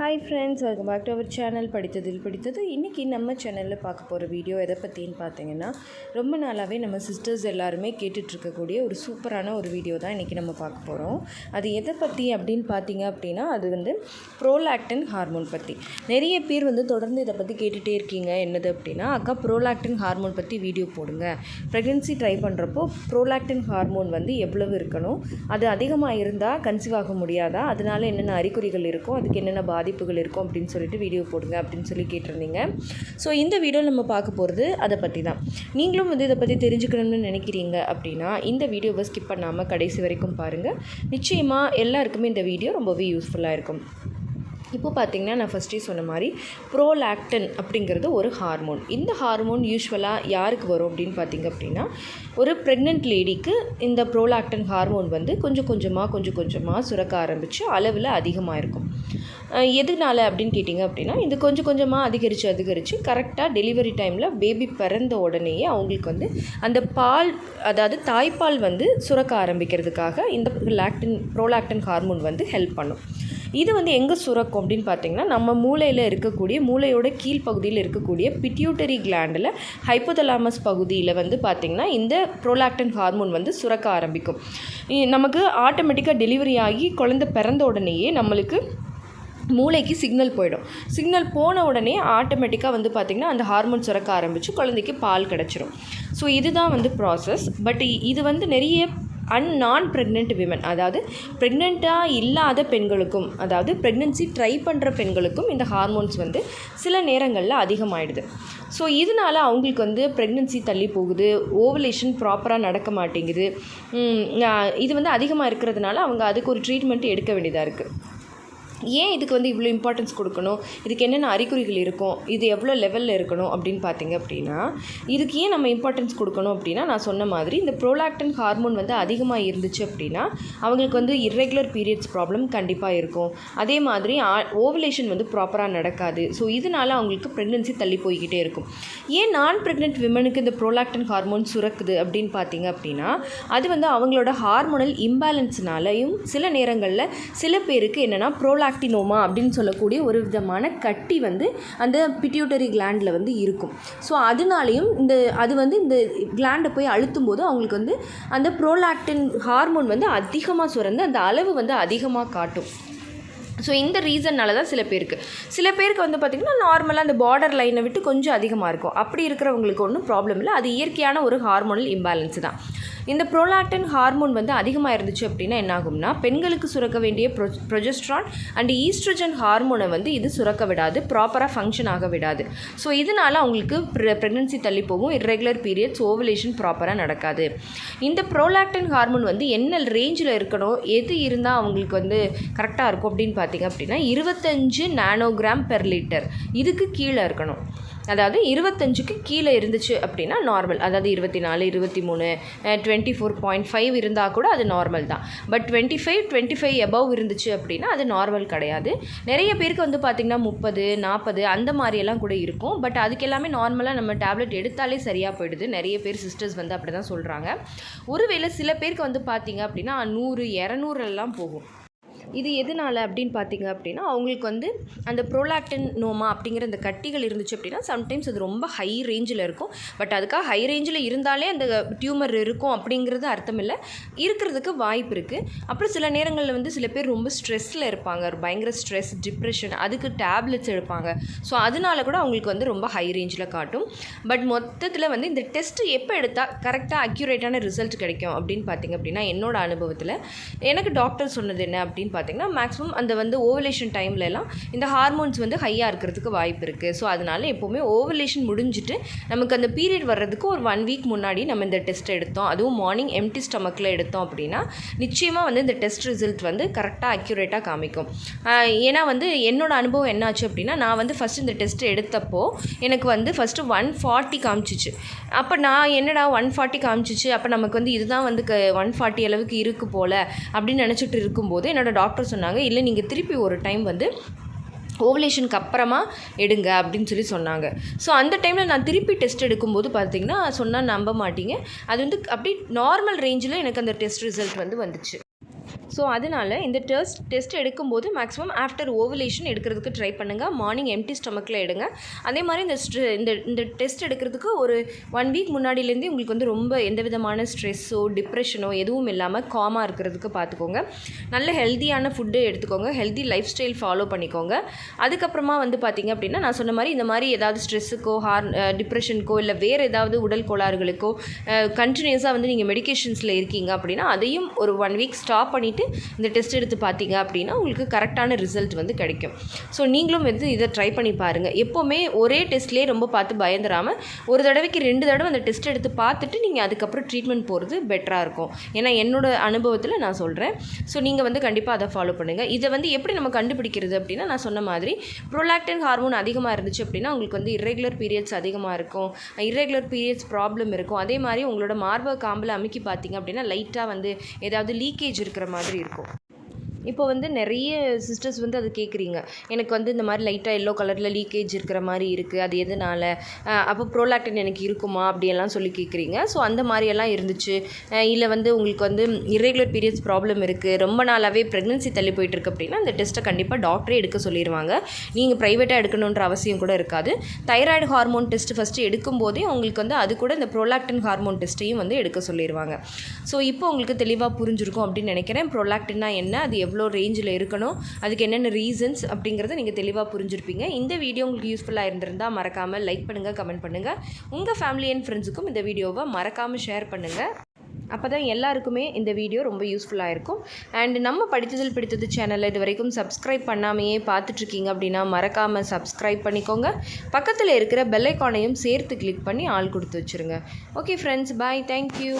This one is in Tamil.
Hi friends welcome back to our channel படித்ததில் படித்தது. இன்றைக்கி நம்ம சேனலில் பார்க்க போகிற வீடியோ எதை பற்றின்னு பார்த்தீங்கன்னா ரொம்ப நாளாகவே நம்ம சிஸ்டர்ஸ் எல்லாருமே கேட்டுட்ருக்கக்கூடிய ஒரு சூப்பரான ஒரு வீடியோ தான் இன்றைக்கி நம்ம பார்க்க போகிறோம் அது எதை பற்றி அப்படின்னு பார்த்தீங்க அப்படின்னா அது வந்து ப்ரோலாக்டின் ஹார்மோன் பற்றி நிறைய பேர் வந்து தொடர்ந்து இதை பற்றி கேட்டுகிட்டே இருக்கீங்க. என்னது அப்படின்னா அக்கா ப்ரோலாக்டின் ஹார்மோன் பற்றி வீடியோ போடுங்க. ப்ரெக்னென்சி ட்ரை பண்ணுறப்போ ப்ரோலாக்டின் ஹார்மோன் வந்து எவ்வளவு இருக்கணும்? அது அதிகமாக இருந்தால் கன்சீவ் ஆக முடியாதா? அதனால் என்னென்ன அறிகுறிகள் இருக்கும் அதுக்கு என்னென்ன பாதிப்புகள் இருக்கும் அப்படின்னு சொல்லிட்டு வீடியோ போடுங்க அப்படின்னு சொல்லி கேட்டிருந்தீங்க. ஸோ இந்த வீடியோ நம்ம பார்க்க போகிறது அதை பற்றி தான். நீங்களும் வந்து இதை பற்றி தெரிஞ்சுக்கணும்னு நினைக்கிறீங்க அப்படின்னா இந்த வீடியோவை ஸ்கிப் பண்ணாமல் கடைசி வரைக்கும் பாருங்கள் நிச்சயமாக எல்லாருக்குமே இந்த வீடியோ ரொம்பவே யூஸ்ஃபுல்லாக இருக்கும். இப்போ பார்த்தீங்கன்னா நான் ஃபஸ்ட்டே சொன்ன மாதிரி ப்ரோலாக்டன் அப்படிங்கிறது ஒரு ஹார்மோன் இந்த ஹார்மோன் யூஸ்வலாக யாருக்கு வரும் அப்படின்னு பார்த்தீங்க அப்படின்னா ஒரு ப்ரெக்னென்ட் லேடிக்கு இந்த ப்ரோலாக்டன் ஹார்மோன் வந்து கொஞ்சம் கொஞ்சமாக கொஞ்சம் கொஞ்சமாக சுரக்க ஆரம்பித்து அளவில் அதிகமாக இருக்கும். அஹ் எதனால அப்படின்னு கேட்டிங்க அப்படின்னா இது கொஞ்சம் கொஞ்சமாக அதிகரித்து அதிகரித்து கரெக்டாக டெலிவரி டைமில் பேபி பிறந்த உடனேயே அவங்களுக்கு வந்து அந்த பால் அதாவது தாய்ப்பால் வந்து சுரக்க ஆரம்பிக்கிறதுக்காக இந்த லாக்டின் ப்ரோலாக்டன் ஹார்மோன் வந்து ஹெல்ப் பண்ணும். இது வந்து எங்கே சுரக்கும் அப்படின்னு பார்த்தீங்கன்னா நம்ம மூளையில் இருக்கக்கூடிய மூளையோட கீழ்ப்பகுதியில் இருக்கக்கூடிய பிட்யூட்டரி கிளாண்டில் ஹைப்போதலாமஸ் பகுதியில் வந்து பார்த்திங்கன்னா இந்த ப்ரோலாக்டன் ஹார்மோன் வந்து சுரக்க ஆரம்பிக்கும். இ- நமக்கு ஆட்டோமேட்டிக்காக டெலிவரி ஆகி குழந்தை பிறந்த உடனேயே நம்மளுக்கு மூளைக்கு சிக்னல் போயிடும். சிக்னல் போன உடனே ஆட்டோமேட்டிக்காக வந்து பார்த்திங்கன்னா அந்த ஹார்மோன் சுரக்க ஆரம்பித்து குழந்தைக்கு பால் கிடச்சிரும். ஸோ இதுதான் வந்து ப்ராசஸ் பட் இது வந்து நிறைய அன் நான் ப்ரெக்னென்ட் விமன் அதாவது ப்ரெக்னெண்ட்டாக இல்லாத பெண்களுக்கும் அதாவது ப்ரெக்னென்சி ட்ரை பண்ணுற பெண்களுக்கும் இந்த ஹார்மோன்ஸ் வந்து சில நேரங்களில் அதிகமாகிடுது ஸோ இதனால அவங்களுக்கு வந்து ப்ரெக்னென்சி தள்ளி போகுது ஓவலேஷன் ப்ராப்பராக நடக்க மாட்டேங்குது. இது வந்து அதிகமாக இருக்கிறதுனால அவங்க அதுக்கு ஒரு ட்ரீட்மெண்ட் எடுக்க வேண்டியதாக இருக்குது ஏன் இதுக்கு வந்து இவ்வளோ இம்பார்ட்டன்ஸ் கொடுக்கணும்? இதுக்கு என்னென்ன அறிகுறிகள் இருக்கும்? இது எவ்வளோ லெவலில் இருக்கணும் அப்படின்னு பார்த்தீங்க அப்படின்னா இதுக்கு ஏன் நம்ம இம்பார்ட்டன்ஸ் கொடுக்கணும் அப்படின்னா நான் சொன்ன மாதிரி இந்த ப்ரோலாக்டன் ஹார்மோன் வந்து அதிகமாக இருந்துச்சு அப்படின்னா அவங்களுக்கு வந்து இர்ரெகுலர் பீரியட்ஸ் ப்ராப்ளம் கண்டிப்பாக இருக்கும். அதே மாதிரி ஓவலேஷன் வந்து ப்ராப்பராக நடக்காது. ஸோ இதனால அவங்களுக்கு ப்ரெக்னென்சி தள்ளி போய்கிட்டே இருக்கும். ஏன் நான் ப்ரெக்னென்ட் விமனுக்கு இந்த ப்ரோலாக்டன் ஹார்மோன் சுரக்குது அப்படின்னு பார்த்தீங்க அப்படின்னா அது வந்து அவங்களோட ஹார்மோனல் இம்பேலன்ஸ்னாலையும் சில நேரங்களில் சில பேருக்கு என்னென்னா ப்ரோலாக்டினோமா அப்படின்னு சொல்லக்கூடிய ஒரு விதமான கட்டி வந்து அந்த பிட்டியூட்டரி கிளாண்டில் வந்து இருக்கும். ஸோ அதனாலையும் இந்த அது வந்து இந்த கிளாண்டை போய் அழுத்தும் போது அவங்களுக்கு வந்து அந்த ப்ரோலாக்டின் ஹார்மோன் வந்து அதிகமாக சுரந்து அந்த அளவு வந்து அதிகமாக காட்டும். ஸோ இந்த ரீசன்னால தான் சில பேருக்கு. சில பேருக்கு வந்து பார்த்திங்கன்னா நார்மலாக அந்த பார்டர் லைனை விட்டு கொஞ்சம் அதிகமாக இருக்கும். அப்படி இருக்கிறவங்களுக்கு ஒன்றும் ப்ராப்ளம் இல்லை. அது இயற்கையான ஒரு ஹார்மோனல் இம்பேலன்ஸ் தான். இந்த ப்ரோலாக்டன் ஹார்மோன் வந்து அதிகமாக இருந்துச்சு அப்படின்னா என்ன ஆகும்னா பெண்களுக்கு சுரக்க வேண்டிய ப்ரொ ப்ரொஜெஸ்ட்ரான் அண்ட் ஈஸ்ட்ரஜன் ஹார்மோனை வந்து இது சுரக்க விடாது ப்ராப்பராக ஃபங்க்ஷன் ஆக விடாது. ஸோ இதனால அவங்களுக்கு ப்ரெக்னன்சி தள்ளி போகும் இர்ரெகுலர் பீரியட்ஸ் ஓவலேஷன் ப்ராப்பராக நடக்காது. இந்த ப்ரோலாக்டன் ஹார்மோன் வந்து என்ன ரேஞ்சில் இருக்கணும் எது இருந்தால் அவங்களுக்கு வந்து கரெக்டாக இருக்கும் அப்படின்னு பார்த்தீங்க அப்படின்னா இருபத்தஞ்சு நானோகிராம் பெர் லிட்டர் இதுக்கு கீழே இருக்கணும். அதாவது இருபத்தஞ்சுக்கு கீழே இருந்துச்சு அப்படின்னா நார்மல் அதாவது இருபத்தி நாலு இருபத்தி மூணு டுவெண்ட்டி ஃபோர் பாயிண்ட் ஃபைவ் இருந்தால் கூட அது நார்மல் தான். But twenty five twenty five above இருந்துச்சு அப்படின்னா அது நார்மல் கிடையாது. நிறைய பேருக்கு வந்து பார்த்திங்கன்னா முப்பது நாற்பது அந்த மாதிரியெல்லாம் கூட இருக்கும். பட் அதுக்கு எல்லாமே நார்மலாக நம்ம டேப்லெட் எடுத்தாலே சரியாக போயிடுது. நிறைய பேர் சிஸ்டர்ஸ் வந்து அப்படி தான் சொல்கிறாங்க ஒருவேளை சில பேருக்கு வந்து பார்த்திங்க அப்படின்னா நூறு இரநூறுலாம் போகும். இது எதனால் அப்படின்னு பார்த்தீங்க அப்படின்னா அவங்களுக்கு வந்து அந்த ப்ரோலாக்டின் நோமா அப்படிங்கிற அந்த கட்டிகள் இருந்துச்சு அப்படின்னா சம்டைம்ஸ் அது ரொம்ப ஹை ரேஞ்சில் இருக்கும். பட் அதுக்காக ஹை ரேஞ்சில் இருந்தாலே அந்த டியூமர் இருக்கும் அப்படிங்கிறது அர்த்தம் இல்லை இருக்கிறதுக்கு வாய்ப்பு இருக்குது அப்புறம் சில நேரங்களில் வந்து சில பேர் ரொம்ப ஸ்ட்ரெஸ்ஸில் இருப்பாங்க. ஒரு பயங்கர ஸ்ட்ரெஸ் டிப்ரெஷன் அதுக்கு டேப்லெட்ஸ் எடுப்பாங்க. ஸோ அதனால கூட அவங்களுக்கு வந்து ரொம்ப ஹை ரேஞ்சில் காட்டும். பட் மொத்தத்தில் வந்து இந்த டெஸ்ட் எப்போ எடுத்தால் கரெக்டாக அக்யூரேட்டான ரிசல்ட் கிடைக்கும் அப்படின்னு பார்த்தீங்க அப்படின்னா என்னோட அனுபவத்தில். எனக்கு டாக்டர் சொன்னது என்ன அப்படின்னு பார்த்திங்கன்னா மேக்ஸிமம் அந்த வந்து ஓவலேஷன் டைம்ல எல்லாம் இந்த ஹார்மோன்ஸ் வந்து ஹையாக இருக்கிறதுக்கு வாய்ப்பு இருக்குது ஸோ அதனால எப்போவுமே ஓவலேஷன் முடிஞ்சிட்டு நமக்கு அந்த பீரியட் வர்றதுக்கு ஒரு ஒன் வீக் முன்னாடி நம்ம இந்த டெஸ்ட் எடுத்தோம். அதுவும் மார்னிங் எம்டி ஸ்டமக்கில் எடுத்தோம் அப்படின்னா நிச்சயமாக வந்து இந்த டெஸ்ட் ரிசல்ட் வந்து கரெக்டாக அக்யூரேட்டாக காமிக்கும். ஏன்னா வந்து என்னோடய அனுபவம் என்னாச்சு அப்படின்னா நான் வந்து ஃபஸ்ட்டு இந்த டெஸ்ட் எடுத்தப்போ எனக்கு வந்து ஃபஸ்ட்டு ஒன் ஃபார்ட்டி காமிச்சிச்சு. அப்போ நான் என்னடா ஒன் ஃபார்ட்டி காமிச்சிச்சு? அப்போ நமக்கு வந்து இதுதான் வந்து ஒன் ஃபார்ட்டி அளவுக்கு இருக்கு போல் அப்படின்னு நினச்சிட்டு இருக்கும்போது என்னோட டாக்டர் சொன்னாங்க இல்லை நீங்கள் திருப்பி ஒரு டைம் வந்து ஓவலேஷனுக்கு அப்புறமா எடுங்க அப்படின்னு சொல்லி சொன்னாங்க. ஸோ அந்த டைமில் நான் திருப்பி டெஸ்ட் எடுக்கும்போது பார்த்தீங்கன்னா சொன்னால் நம்ப மாட்டீங்க. அது வந்து அப்படியே நார்மல் ரேஞ்சில் எனக்கு அந்த டெஸ்ட் ரிசல்ட் வந்து வந்துச்சு. ஸோ அதனால் இந்த டெஸ்ட் டெஸ்ட் எடுக்கும்போது மேக்ஸிமம் ஆஃப்டர் ஓவலேஷன் எடுக்கிறதுக்கு ட்ரை பண்ணுங்கள் மார்னிங் எம்டி ஸ்டமக்கில் எடுங்க. அதே மாதிரி இந்த இந்த இந்த டெஸ்ட் எடுக்கிறதுக்கு ஒரு ஒன் வீக் முன்னாடியிலேருந்தே உங்களுக்கு வந்து ரொம்ப எந்த விதமான ஸ்ட்ரெஸ்ஸோ டிப்ரெஷனோ எதுவும் இல்லாமல் காமாக இருக்கிறதுக்கு பார்த்துக்கோங்க நல்ல ஹெல்த்தியான ஃபுட்டு எடுத்துக்கோங்க. ஹெல்த்தி லைஃப் ஸ்டைல் ஃபாலோ பண்ணிக்கோங்க. அதுக்கப்புறமா வந்து பார்த்திங்க அப்படின்னா நான் சொன்ன மாதிரி இந்த மாதிரி ஏதாவது ஸ்ட்ரெஸ்ஸுக்கோ ஹார் டிப்ரெஷனுக்கோ இல்லை வேறு ஏதாவது உடல் கோளாறுகளுக்கோ கண்டினியூஸாக வந்து நீங்கள் மெடிகேஷன்ஸில் இருக்கீங்க அப்படின்னா அதையும் ஒரு ஒன் வீக் ஸ்டாப் பண்ணிவிட்டு இந்த டெஸ்ட் எடுத்து பார்த்தீங்க அப்படின்னா உங்களுக்கு கரெக்டான ரிசல்ட் வந்து கிடைக்கும். ஸோ நீங்களும் வந்து இதை ட்ரை பண்ணி பாருங்கள் எப்போவுமே ஒரே டெஸ்ட்லேயே ரொம்ப பார்த்து பயந்துராமல் ஒரு தடவைக்கு ரெண்டு தடவை அந்த டெஸ்ட் எடுத்து பார்த்துட்டு நீங்கள் அதுக்கப்புறம் ட்ரீட்மெண்ட் போகிறது பெட்டராக இருக்கும். ஏன்னா என்னோட அனுபவத்தில் நான் சொல்கிறேன் ஸோ நீங்கள் வந்து கண்டிப்பாக அதை ஃபாலோ பண்ணுங்கள் இதை வந்து எப்படி நம்ம கண்டுபிடிக்கிறது அப்படின்னா நான் சொன்ன மாதிரி ப்ரொலாக்டன் ஹார்மோன் அதிகமாக இருந்துச்சு அப்படின்னா உங்களுக்கு வந்து இரெகுலர் பீரியட்ஸ் அதிகமாக இருக்கும். இரெகுலர் பீரியட்ஸ் ப்ராப்ளம் இருக்கும். அதே மாதிரி உங்களோட மார்பக காம்பில் அமுக்கி பார்த்தீங்க அப்படின்னா லைட்டாக வந்து ஏதாவது லீக்கேஜ் இருக்கிற மாதிரி இருக்கும். இப்போ வந்து நிறைய சிஸ்டர்ஸ் வந்து அது கேட்குறீங்க எனக்கு வந்து இந்த மாதிரி லைட்டாக எல்லோ கலரில் லீக்கேஜ் இருக்கிற மாதிரி இருக்குது அது எதனால்? அப்போ ப்ரோலாக்டின் எனக்கு இருக்குமா? அப்படியெல்லாம் சொல்லி கேட்குறீங்க ஸோ அந்த மாதிரியெல்லாம் இருந்துச்சு. இல்லை வந்து உங்களுக்கு வந்து இரெகுலர் பீரியட்ஸ் ப்ராப்ளம் இருக்குது ரொம்ப நாளாகவே ப்ரெக்னென்சி தள்ளி போயிட்டுருக்கு அப்படின்னா அந்த டெஸ்ட்டை கண்டிப்பாக டாக்டரே எடுக்க சொல்லிடுவாங்க நீங்கள் ப்ரைவேட்டாக எடுக்கணுன்ற அவசியம் கூட இருக்காது. தைராய்டு ஹார்மோன் டெஸ்ட் ஃபஸ்ட்டு எடுக்கும்போதே உங்களுக்கு வந்து அது கூட இந்த ப்ரோலாக்டின் ஹார்மோன் டெஸ்ட்டையும் வந்து எடுக்க சொல்லிடுவாங்க ஸோ இப்போ உங்களுக்கு தெளிவாக புரிஞ்சிருக்கும் அப்படின்னு நினைக்கிறேன். ப்ரோலாக்டின்னா என்ன? அது எவ்வளோ ரேஞ்சில் இருக்கணும் அதுக்கு என்னென்ன ரீசன்ஸ் அப்படிங்கிறத நீங்கள் தெளிவாக புரிஞ்சிருப்பீங்க. இந்த வீடியோ உங்களுக்கு யூஸ்ஃபுல்லாக இருந்திருந்தால் மறக்காமல் லைக் பண்ணுங்கள் கமெண்ட் பண்ணுங்கள் உங்கள் ஃபேமிலி அண்ட் ஃப்ரெண்ட்ஸுக்கும் இந்த வீடியோவை மறக்காமல் ஷேர் பண்ணுங்கள் அப்போ தான் எல்லாருக்குமே இந்த வீடியோ ரொம்ப யூஸ்ஃபுல்லாக இருக்கும். அண்ட் நம்ம படித்ததில் பிடித்தது சேனலில் இது வரைக்கும் சப்ஸ்கிரைப் பண்ணாமையே பார்த்துட்ருக்கீங்க அப்படின்னா மறக்காமல் சப்ஸ்கிரைப் பண்ணிக்கோங்க. பக்கத்தில் இருக்கிற பெல்லைக்கானையும் சேர்த்து கிளிக் பண்ணி ஆள் கொடுத்து வச்சுருங்க. Okay friends bye thank you